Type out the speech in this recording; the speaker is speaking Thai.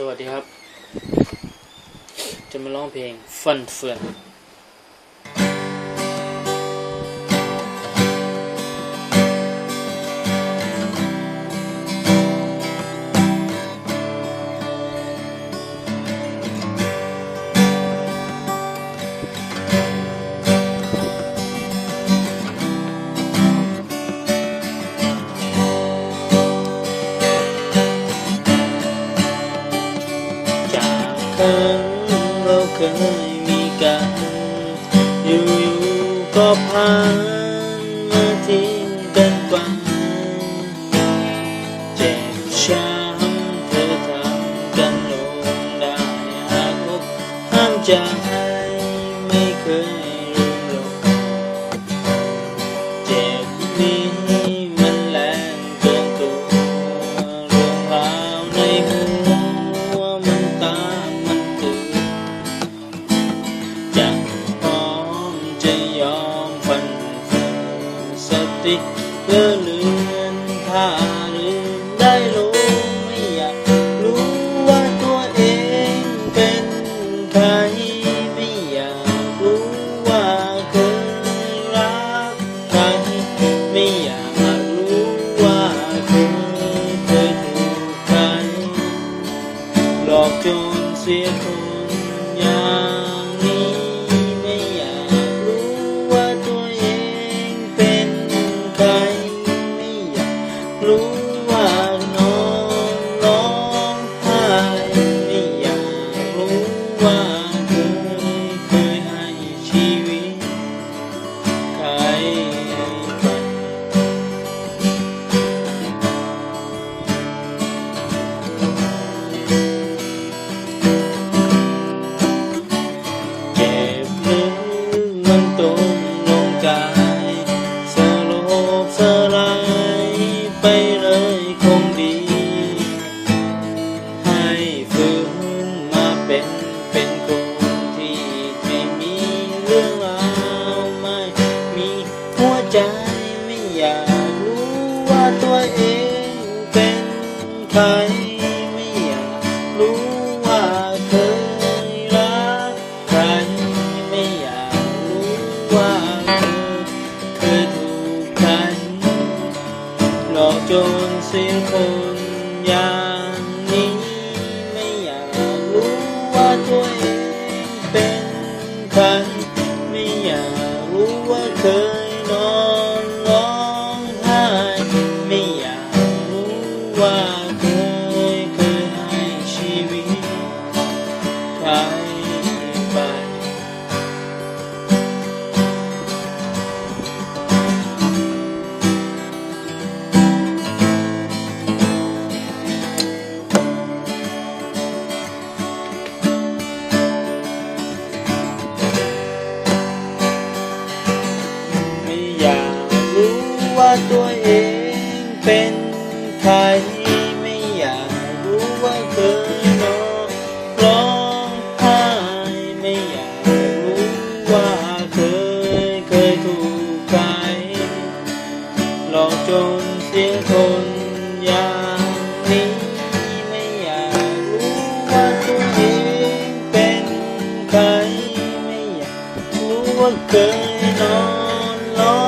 สวัสดีครับ จะมาร้องเพลงฟันเฟือน ยมีกันอยู่ๆก็ผ่านมาทิ้งกันไปเจ็บช้ำเธอทำกันลงได้หากอกห้ามใจ ติเลื่อนเลือนถ้าลื รู้ อยากรู้ว่าตัวเองเป็นใคร ไม่อยากรู้ว่าเคยรักใคร ไม่อยากรู้ว่าเคยเคยถูกใครหลอกจนเสียคนอย่างนี้ ไม่อยากรู้ว่าตัวเองเป็นใคร ว่าตัวเองเป็นใครไม่อยากรู้ว่าเคยนอนร้องไห้ไม่อยากรู้ว่าเคยเคยถูกใครหลอกจนเสียคนอย่างนี้ไม่อยากรู้ว่าตัวเองเป็นใครไม่อยากรู้ว่าเคยนอนร้อง